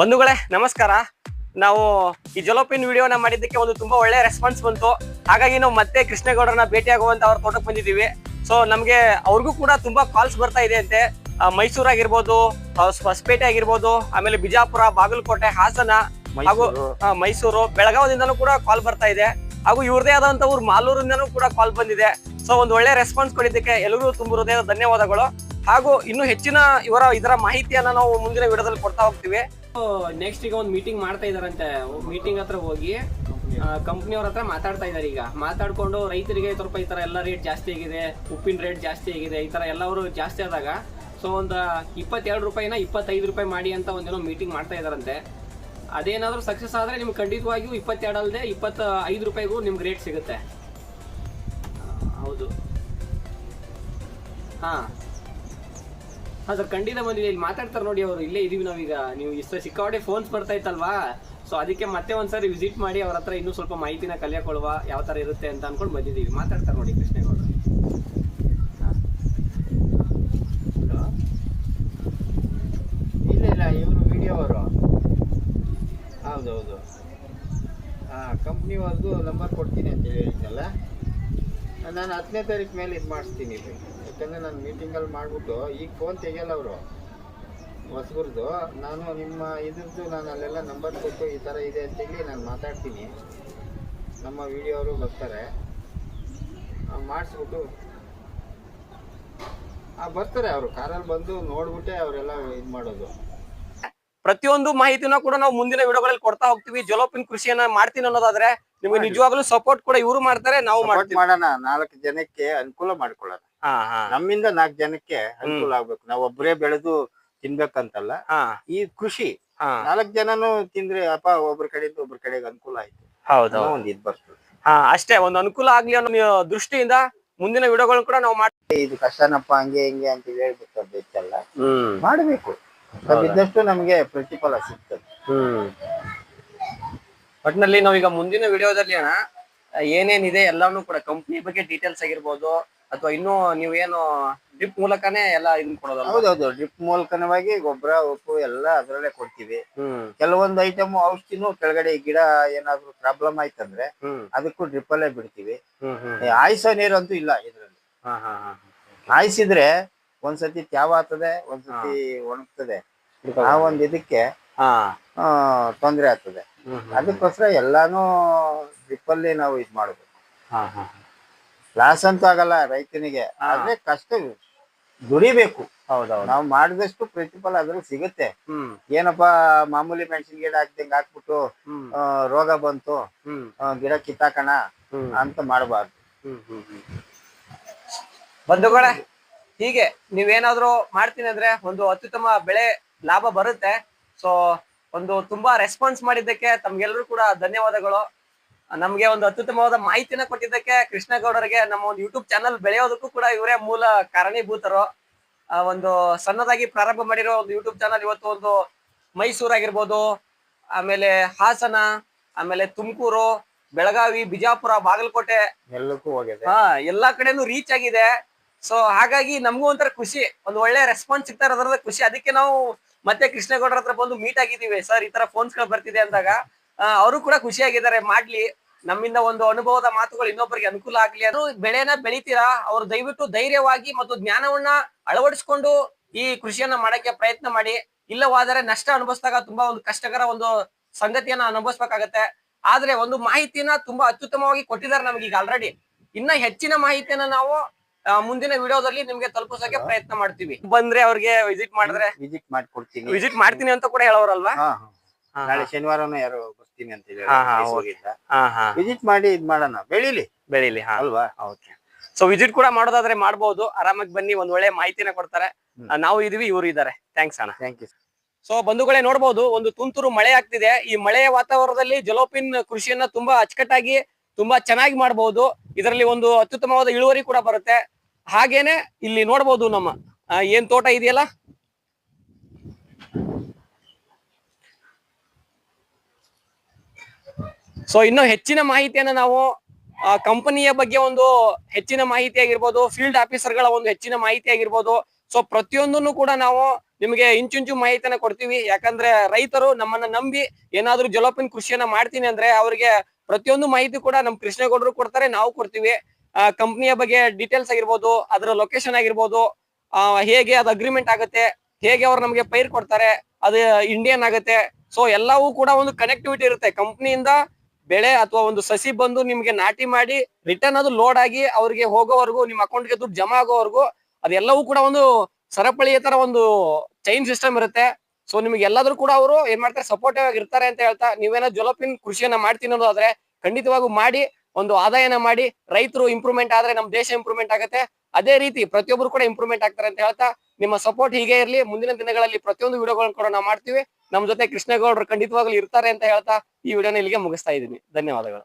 ಬಂಧುಗಳೇ ನಮಸ್ಕಾರ. ನಾವು ಈ ಜಲೋಪಿನ್ ವಿಡಿಯೋನ ಮಾಡಿದ್ದಕ್ಕೆ ಒಂದು ತುಂಬಾ ಒಳ್ಳೆ ರೆಸ್ಪಾನ್ಸ್ ಬಂತು. ಹಾಗಾಗಿ ನಾವು ಮತ್ತೆ ಕೃಷ್ಣೇಗೌಡರನ್ನ ಭೇಟಿ ಆಗುವಂತ ಅವ್ರ ತೋಟಕ್ಕೆ ಬಂದಿದ್ದೀವಿ. ಸೊ ನಮ್ಗೆ ಅವ್ರಿಗೂ ಕೂಡ ತುಂಬಾ ಕಾಲ್ಸ್ ಬರ್ತಾ ಇದೆ ಅಂತೆ ಮೈಸೂರಾಗಿರ್ಬೋದು ಹೊಸಪೇಟೆ ಆಗಿರ್ಬೋದು ಆಮೇಲೆ ಬಿಜಾಪುರ ಬಾಗಲಕೋಟೆ ಹಾಸನ ಹಾಗೂ ಮೈಸೂರು. ಬೆಳಗಾವದಿಂದನೂ ಕೂಡ ಕಾಲ್ ಬರ್ತಾ ಇದೆ. ಹಾಗೂ ಇವ್ರದೇ ಆದಂತ ಊರು ಮಾಲೂರಿಂದನೂ ಕೂಡ ಕಾಲ್ ಬಂದಿದೆ. ಸೊ ಒಂದು ಒಳ್ಳೆ ರೆಸ್ಪಾನ್ಸ್ ಕೊಟ್ಟಿದ್ದಕ್ಕೆ ಎಲ್ಲರೂ ತುಂಬ ಹೃದಯದ ಧನ್ಯವಾದಗಳು. ಹಾಗೂ ಇನ್ನು ಹೆಚ್ಚಿನ ಇವರ ಇದರ ಮಾಹಿತಿಯನ್ನ ನಾವು ಮುಂದಿನ ವಿಡಿಯೋದಲ್ಲಿ ಕೊಡ್ತಾ ಹೋಗ್ತೀವಿ. ನೆಕ್ಸ್ಟ್ ಈಗ ಒಂದು ಮೀಟಿಂಗ್ ಮಾಡ್ತಾ ಇದಾರಂತೆ. ಮೀಟಿಂಗ್ ಹತ್ರ ಹೋಗಿ ಕಂಪ್ನಿಯವ್ರ ಹತ್ರ ಮಾತಾಡ್ತಾ ಇದಾರೆ ಈಗ. ಮಾತಾಡ್ಕೊಂಡು ರೈತರಿಗೆ ಸ್ವಲ್ಪ ಈ ತರ ಎಲ್ಲ ರೇಟ್ ಜಾಸ್ತಿ ಆಗಿದೆ, ಉಪ್ಪಿನ ರೇಟ್ ಜಾಸ್ತಿ ಆಗಿದೆ, ಈ ತರ ಎಲ್ಲವರು ಜಾಸ್ತಿ ಆದಾಗ ಸೊ ಒಂದು ಇಪ್ಪತ್ತೆರಡು ರೂಪಾಯಿನ ಇಪ್ಪತ್ತೈದು ರೂಪಾಯಿ ಮಾಡಿ ಅಂತ ಒಂದೇನೋ ಮೀಟಿಂಗ್ ಮಾಡ್ತಾ ಇದಾರಂತೆ. ಅದೇನಾದ್ರೂ ಸಕ್ಸಸ್ ಆದ್ರೆ ನಿಮ್ಗೆ ಖಂಡಿತವಾಗಿಯೂ ಇಪ್ಪತ್ತೆರಡು ಅಲ್ಲದೆ ಇಪ್ಪತ್ತ ಐದು ರೂಪಾಯಿಗೂ ನಿಮ್ಗೆ ರೇಟ್ ಸಿಗುತ್ತೆ. ಹೌದು. ಹಾ. ಹಾ ಸರ್ ಖಂಡಿತ ಬಂದಿದೆ ಇಲ್ಲಿ ಮಾತಾಡ್ತಾರೆ ನೋಡಿ ಅವರು, ಇಲ್ಲೇ ಇದೀವಿ ನಾವೀಗ. ನೀವು ಇಷ್ಟ ಸಿಕ್ಕಾಪಟ್ಟೆ ಫೋನ್ಸ್ ಬರ್ತಾ ಇತ್ತಲ್ವಾ? ಸೊ ಅದಕ್ಕೆ ಮತ್ತೆ ಒಂದ್ಸರಿ ವಿಸಿಟ್ ಮಾಡಿ ಅವ್ರ ಹತ್ರ ಇನ್ನೂ ಸ್ವಲ್ಪ ಮಾಹಿತಿನ ಕಲಿಯಕೊಳ್ಳುವ ಯಾವ ಥರ ಇರುತ್ತೆ ಅಂತ ಅನ್ಕೊಂಡು ಬಂದಿದ್ದೀವಿ. ಮಾತಾಡ್ತಾರೆ ನೋಡಿ ಕೃಷ್ಣೇಗೌಡರು ಇಲ್ಲ ಇಲ್ಲ, ಇವರು ವಿಡಿಯೋ ಅವರು. ಹೌದೌದು. ಹಾಂ ಕಂಪ್ನಿವರೆಗೂ ನಂಬರ್ ಕೊಡ್ತೀನಿ ಅಂತ ಹೇಳಿದ್ನಲ್ಲ? ನಾನು ಹತ್ತನೇ ತಾರೀಕು ಮೇಲೆ ಇದು ಮಾಡಿಸ್ತೀನಿ ಇಲ್ಲಿ. ಯಾಕಂದರೆ ನಾನು ಮೀಟಿಂಗಲ್ಲಿ ಮಾಡಿಬಿಟ್ಟು, ಈಗ ಫೋನ್ ತೆಗಿಯಲ್ಲ ಅವರು. ಹೊಸಬರ್ದು. ನಾನು ನಿಮ್ಮ ಇದ್ರದ್ದು ನಾನು ಅಲ್ಲೆಲ್ಲ ನಂಬರ್ ಕೊಟ್ಟು ಈ ಥರ ಇದೆ ಅಂತೇಳಿ ನಾನು ಮಾತಾಡ್ತೀನಿ. ನಮ್ಮ ವಿಡಿಯೋ ಅವರು ಬರ್ತಾರೆ. ಮಾಡಿಸ್ಬಿಟ್ಟು. ಬರ್ತಾರೆ ಅವರು. ಕಾರಲ್ಲಿ ಬಂದು ನೋಡ್ಬಿಟ್ಟೆ ಅವರೆಲ್ಲ ಇದು ಮಾಡೋದು. ಪ್ರತಿಯೊಂದು ಮಾಹಿತಿನ ಕೂಡ ನಾವು ಮುಂದಿನ ವಿಡಿಯೋಗಳಲ್ಲಿ ಕೊಡ್ತಾ ಹೋಗ್ತೀವಿ. ಜಲೋಪಿನ್ ಕೃಷಿಯನ್ನ ಮಾಡ್ತೀನಿ ಅನ್ನೋದಾದ್ರೆ ನಿಮ್ಗೆ ನಿಜವಾಗ್ಲೂ ಸಪೋರ್ಟ್ ಕೂಡ ಇವರು ಮಾಡ್ತಾರೆ ನಾವು ಮಾಡೋಣ. ನಾಲ್ಕು ಜನಕ್ಕೆ ಅನುಕೂಲ ಮಾಡ್ಕೊಳ್ಳೋಣ. ನಮ್ಮಿಂದ ನಾಲ್ಕು ಜನಕ್ಕೆ ಅನುಕೂಲ ಆಗ್ಬೇಕು. ನಾವು ಒಬ್ಬರೇ ಬೆಳೆದು ತಿನ್ಬೇಕಂತಲ್ಲ ಈ ಕೃಷಿ ನಾಲ್ಕು ಜನನು ತಿಂದ್ರೆ ಅಪ್ಪ ಒಬ್ರ ಕಡೆಯಿಂದ ಒಬ್ರ ಕಡೆಗೆ ಅನುಕೂಲ ಆಯ್ತು. ಹೌದು. ಒಂದ್ ಇದ್ ಬರ್ತದೆ. ಹಾ ಅಷ್ಟೇ. ಒಂದು ಅನುಕೂಲ ಆಗ್ಲಿ ಅನ್ನೋ ದೃಷ್ಟಿಯಿಂದ ಮುಂದಿನ ವಿಡಿಯೋಗಳನ್ನ ಕೂಡ ನಾವು ಮಾಡ್ತೀವಿ ಇದು ಕಷ್ಟನಪ್ಪ ಹಂಗೆ ಹಿಂಗೆ ಅಂತ ಹೇಳ್ಬಿಟ್ಟು ಮಾಡಬೇಕು. ಬಿದ್ದಷ್ಟು ನಮ್ಗೆ ಪ್ರತಿಫಲ ಸಿಗ್ತದೆ. ಹ್ಮ್. ಒಟ್ನಲ್ಲಿ ನಾವೀಗ ಮುಂದಿನ ವಿಡಿಯೋದಲ್ಲಿ ಅಣ್ಣ ಏನೇನಿದೆ ಎಲ್ಲಾನು ಕೂಡ ಕಂಪ್ನಿ ಬಗ್ಗೆ ಡೀಟೇಲ್ಸ್ ಆಗಿರ್ಬೋದು ಅಥವಾ ಇನ್ನು ನೀವು ಏನು ಡ್ರಿಪ್ ಮೂಲಕನೇ ಎಲ್ಲ ಇದನ್ನ ಕೊಡೋದಲ್ಲ ಹೌದೌದು. ಡ್ರಿಪ್ ಮೂಲಕನವಾಗಿ ಗೊಬ್ಬರ ಉಪ್ಪು ಎಲ್ಲ ಅದರಲ್ಲೇ ಕೊಡ್ತೀವಿ. ಹ್ಮ್. ಕೆಲವೊಂದು ಐಟಮ್ ಔಷಧಿನು ಕೆಳಗಡೆ ಗಿಡ ಏನಾದ್ರು ಪ್ರಾಬ್ಲಮ್ ಆಯ್ತಂದ್ರೆ ಅದಕ್ಕೂ ಡ್ರಿಪ್ ಅಲ್ಲೇ ಬಿಡ್ತೀವಿ. ಹ್ಮ್ ಹ್ಮ್. ಈ ಆಯ್ಸೋ ನೀರಂತೂ ಇಲ್ಲ ಇದ್ರಲ್ಲಿ. ಹಾ ಹಾ ಹಾ. ಆಯ್ಸಿದ್ರೆ ಒಂದ್ಸತಿ ತ್ಯಾವ ಆಗ್ತದೆ ಒಂದ್ಸತಿ ಒಣಗ್ತದೆ. ಆ ಒಂದ್ ಇದಕ್ಕೆ ತೊಂದ್ರೆ ಆಗ್ತದೆ. ಅದಕ್ಕೋಸ್ಕರ ಎಲ್ಲಾನು ಡ್ರಿಪ್ಪಲ್ಲಿ ನಾವು ಇದ್ ಮಾಡ್ಬೇಕು. ಲಾಸ್ ಅಂತೂ ಆಗಲ್ಲ ರೈತನಿಗೆ ಆದ್ರೆ ಕಷ್ಟ ದುಡಿಬೇಕು. ಹೌದೌದು. ನಾವು ಮಾಡಿದಷ್ಟು ಪ್ರತಿಫಲ ಅದ್ರಲ್ಲಿ ಸಿಗುತ್ತೆ. ಏನಪ್ಪಾ ಮಾಮೂಲಿ ಮೆಣಸಿನ ಗಿಡ ಹಾಕ್ದಂಗೆ ಹಾಕ್ಬಿಟ್ಟು ರೋಗ ಬಂತು ಗಿಡ ಕಿತ್ತಾಕಣ ಅಂತ ಮಾಡಬಾರ್ದು. ಬಂಧುಗಳೇ ಹೀಗೆ ನೀವೇನಾದ್ರೂ ಮಾಡ್ತೀನಿ ಅಂದ್ರೆ ಒಂದು ಅತ್ಯುತ್ತಮ ಬೆಳೆ ಲಾಭ ಬರುತ್ತೆ. ಸೊ ಒಂದು ತುಂಬಾ ರೆಸ್ಪಾನ್ಸ್ ಮಾಡಿದ್ದಕ್ಕೆ ತಮ್ಗೆಲ್ಲರೂ ಕೂಡ ಧನ್ಯವಾದಗಳು. ನಮ್ಗೆ ಒಂದು ಅತ್ಯುತ್ತಮವಾದ ಮಾಹಿತಿನ ಕೊಟ್ಟಿದ್ದಕ್ಕೆ ಕೃಷ್ಣಗೌಡರಿಗೆ ನಮ್ಮ ಒಂದು ಯೂಟ್ಯೂಬ್ ಚಾನಲ್ ಬೆಳೆಯೋದಕ್ಕೂ ಕೂಡ ಇವರೇ ಮೂಲ ಕಾರಣೀಭೂತರು. ಒಂದು ಸಣ್ಣದಾಗಿ ಪ್ರಾರಂಭ ಮಾಡಿರೋ ಒಂದು ಯೂಟ್ಯೂಬ್ ಚಾನಲ್ ಇವತ್ತು ಒಂದು ಮೈಸೂರು ಆಗಿರ್ಬೋದು ಆಮೇಲೆ ಹಾಸನ ಆಮೇಲೆ ತುಮಕೂರು ಬೆಳಗಾವಿ ಬಿಜಾಪುರ ಬಾಗಲಕೋಟೆ. ಎಲ್ಲಕ್ಕೂ ಹೋಗಿದೆ. ಹಾ ಎಲ್ಲಾ ಕಡೆನೂ ರೀಚ್ ಆಗಿದೆ. ಸೊ ಹಾಗಾಗಿ ನಮಗೂ ಒಂಥರ ಖುಷಿ, ಒಂದು ಒಳ್ಳೆ ರೆಸ್ಪಾನ್ಸ್ ಸಿಗ್ತಾ ಖುಷಿ. ಅದಕ್ಕೆ ನಾವು ಮತ್ತೆ ಕೃಷ್ಣೇಗೌಡರ ಹತ್ರ ಬಂದು ಮೀಟ್ ಆಗಿದ್ದೀವಿ. ಸರ್ ಈ ತರ ಫೋನ್ಸ್ಗಳು ಬರ್ತಿದೆ ಅಂದಾಗ ಅವರು ಕೂಡ ಖುಷಿಯಾಗಿದ್ದಾರೆ. ಮಾಡ್ಲಿ. ನಮ್ಮಿಂದ ಒಂದು ಅನುಭವದ ಮಾತುಗಳು ಇನ್ನೊಬ್ಬರಿಗೆ ಅನುಕೂಲ ಆಗ್ಲಿ ಅದು ಬೆಳೆನ ಬೆಳಿತೀರಾ? ಅವರು ದಯವಿಟ್ಟು ಧೈರ್ಯವಾಗಿ ಮತ್ತು ಜ್ಞಾನವನ್ನ ಅಳವಡಿಸ್ಕೊಂಡು ಈ ಕೃಷಿಯನ್ನ ಮಾಡಕ್ಕೆ ಪ್ರಯತ್ನ ಮಾಡಿ. ಇಲ್ಲವಾದರೆ ನಷ್ಟ ಅನುಭವಿಸಿದಾಗ ತುಂಬಾ ಒಂದು ಕಷ್ಟಕರ ಒಂದು ಸಂಗತಿಯನ್ನ ಅನುಭವಿಸ್ಬೇಕಾಗತ್ತೆ. ಆದ್ರೆ ಒಂದು ಮಾಹಿತಿನ ತುಂಬಾ ಅತ್ಯುತ್ತಮವಾಗಿ ಕೊಟ್ಟಿದ್ದಾರೆ ನಮ್ಗೆ ಈಗ ಆಲ್ರೆಡಿ ಇನ್ನ ಹೆಚ್ಚಿನ ಮಾಹಿತಿಯನ್ನ ನಾವು ಮುಂದಿನ ವಿಡಿಯೋದಲ್ಲಿ ನಿಮ್ಗೆ ತಲುಪಿಸೋಕೆ ಪ್ರಯತ್ನ ಮಾಡ್ತೀವಿ. ಬಂದ್ರೆ ಅವ್ರಿಗೆ ವಿಸಿಟ್ ಮಾಡಿದ್ರೆ ವಿಸಿಟ್ ಮಾಡ್ಕೊಡ್ತೀನಿ. ವಿಸಿಟ್ ಮಾಡ್ತೀನಿ ಅಂತ ಕೂಡ ಹೇಳೋರಲ್ವಾ. ನಾಳೆ ಶನಿವಾರನೂ ಯಾರು ಬರ್ತೀನಿ ಅಂತ ಹೇಳಿ ವಿಸಿಟ್ ಮಾಡಿ ಇದ್ ಮಾಡೋಣ. ಬೆಳಿಲಿ. ಬೆಳಿಲಿ ಅಲ್ವಾ? ಓಕೆ. ಸೊ ವಿಸಿಟ್ ಕೂಡ ಮಾಡೋದಾದ್ರೆ ಮಾಡಬಹುದು ಆರಾಮಾಗಿ ಬನ್ನಿ ಒಂದ್ ಒಳ್ಳೆ ಮಾಹಿತಿನ ಕೊಡ್ತಾರೆ. ನಾವು ಇದೀವಿ ಇವರು ಇದ್ದಾರೆ ಥ್ಯಾಂಕ್ಸ್ ಅಣ್ಣ. ಥ್ಯಾಂಕ್ ಯು ಸೊ ಬಂಧುಗಳೇ ನೋಡಬಹುದು ಒಂದು ತುಂತುರು ಮಳೆ ಆಗ್ತಿದೆ. ಈ ಮಳೆಯ ವಾತಾವರಣದಲ್ಲಿ ಜಲೋಪಿನ್ ಕೃಷಿಯನ್ನ ತುಂಬಾ ಅಚ್ಚುಕಟ್ಟಾಗಿ ತುಂಬಾ ಚೆನ್ನಾಗಿ ಮಾಡಬಹುದು ಇದರಲ್ಲಿ ಒಂದು ಅತ್ಯುತ್ತಮವಾದ ಇಳುವರಿ ಕೂಡ ಬರುತ್ತೆ. ಹಾಗೇನೆ ಇಲ್ಲಿ ನೋಡ್ಬೋದು ನಮ್ಮ ಏನ್ ತೋಟ ಇದೆಯಲ್ಲ? ಸೊ ಇನ್ನು ಹೆಚ್ಚಿನ ಮಾಹಿತಿಯನ್ನ ನಾವು ಕಂಪನಿಯ ಬಗ್ಗೆ ಒಂದು ಹೆಚ್ಚಿನ ಮಾಹಿತಿ ಆಗಿರ್ಬೋದು ಫೀಲ್ಡ್ ಆಫೀಸರ್ಗಳ ಒಂದು ಹೆಚ್ಚಿನ ಮಾಹಿತಿ ಆಗಿರ್ಬೋದು ಸೊ ಪ್ರತಿಯೊಂದನ್ನು ಕೂಡ ನಾವು ನಿಮಗೆ ಇಂಚುಂಚು ಮಾಹಿತಿಯನ್ನ ಕೊಡ್ತೀವಿ. ಯಾಕಂದ್ರೆ ರೈತರು ನಮ್ಮನ್ನ ನಂಬಿ ಏನಾದ್ರೂ ಜಲೋಪಿನ ಕೃಷಿಯನ್ನ ಮಾಡ್ತೀನಿ ಅಂದ್ರೆ ಅವರಿಗೆ ಪ್ರತಿಯೊಂದು ಮಾಹಿತಿ ಕೂಡ ನಮ್ ಕೃಷ್ಣೇಗೌಡರು ಕೊಡ್ತಾರೆ, ನಾವು ಕೊಡ್ತೀವಿ. ಕಂಪ್ನಿಯ ಬಗ್ಗೆ ಡೀಟೇಲ್ಸ್ ಆಗಿರ್ಬೋದು ಅದರ ಲೊಕೇಶನ್ ಆಗಿರ್ಬೋದು ಆ, ಹೇಗೆ ಅದು ಅಗ್ರಿಮೆಂಟ್ ಆಗುತ್ತೆ ಹೇಗೆ ಅವ್ರು ನಮಗೆ ಪೈರ್ ಕೊಡ್ತಾರೆ ಅದು ಇಂಡಿಯನ್ ಆಗುತ್ತೆ. ಸೊ ಎಲ್ಲವೂ ಕೂಡ ಒಂದು ಕನೆಕ್ಟಿವಿಟಿ ಇರುತ್ತೆ. ಕಂಪ್ನಿಯಿಂದ ಬೆಳೆ ಅಥವಾ ಒಂದು ಸಸಿ ಬಂದು ನಿಮ್ಗೆ ನಾಟಿ ಮಾಡಿ ರಿಟರ್ನ್ ಅದು ಲೋಡ್ ಆಗಿ ಅವ್ರಿಗೆ ಹೋಗೋವರೆಗೂ ನಿಮ್ಮ ಅಕೌಂಟ್ಗೆ ದುಡ್ಡು ಜಮಾ ಆಗೋವರೆಗೂ ಅದೆಲ್ಲವೂ ಕೂಡ ಒಂದು ಸರಪಳಿಯ ತರ ಒಂದು ಚೈನ್ ಸಿಸ್ಟಮ್ ಇರುತ್ತೆ. ಸೊ ನಿಮ್ಗೆ ಎಲ್ಲಾದ್ರೂ ಕೂಡ ಅವರು ಏನ್ ಮಾಡ್ತಾರೆ ಸಪೋರ್ಟಿವ್ ಆಗಿ ಇರ್ತಾರೆ ಅಂತ ಹೇಳ್ತಾ ನೀವೇನೋ ಜೊಲೋಪಿನ್ ಕೃಷಿಯನ್ನ ಮಾಡ್ತೀನಿ ಅನ್ನೋದಾದ್ರೆ ಖಂಡಿತವಾಗೂ ಮಾಡಿ. ಒಂದು ಆದಾಯನ ಮಾಡಿ ರೈತರು ಇಂಪ್ರೂವ್ಮೆಂಟ್ ಆದ್ರೆ ನಮ್ಮ ದೇಶ ಇಂಪ್ರೂವ್ಮೆಂಟ್ ಆಗುತ್ತೆ. ಅದೇ ರೀತಿ ಪ್ರತಿಯೊಬ್ಬರು ಕೂಡ ಇಂಪ್ರೂವ್ಮೆಂಟ್ ಆಗ್ತಾರೆ ಅಂತ ಹೇಳ್ತಾ ನಿಮ್ಮ ಸಪೋರ್ಟ್ ಹೀಗೆ ಇರಲಿ. ಮುಂದಿನ ದಿನಗಳಲ್ಲಿ ಪ್ರತಿಯೊಂದು ವಿಡಿಯೋಗಳನ್ನು ಕೂಡ ನಾವು ಮಾಡ್ತೀವಿ. ನಮ್ಮ ಜೊತೆ ಕೃಷ್ಣೇಗೌಡರು ಖಂಡಿತವಾಗ್ಲೂ ಇರ್ತಾರೆ ಅಂತ ಹೇಳ್ತಾ ಈ ವಿಡಿಯೋನ ಇಲ್ಲಿಗೆ ಮುಗಿಸ್ತಾ ಇದ್ದೀನಿ. ಧನ್ಯವಾದಗಳು.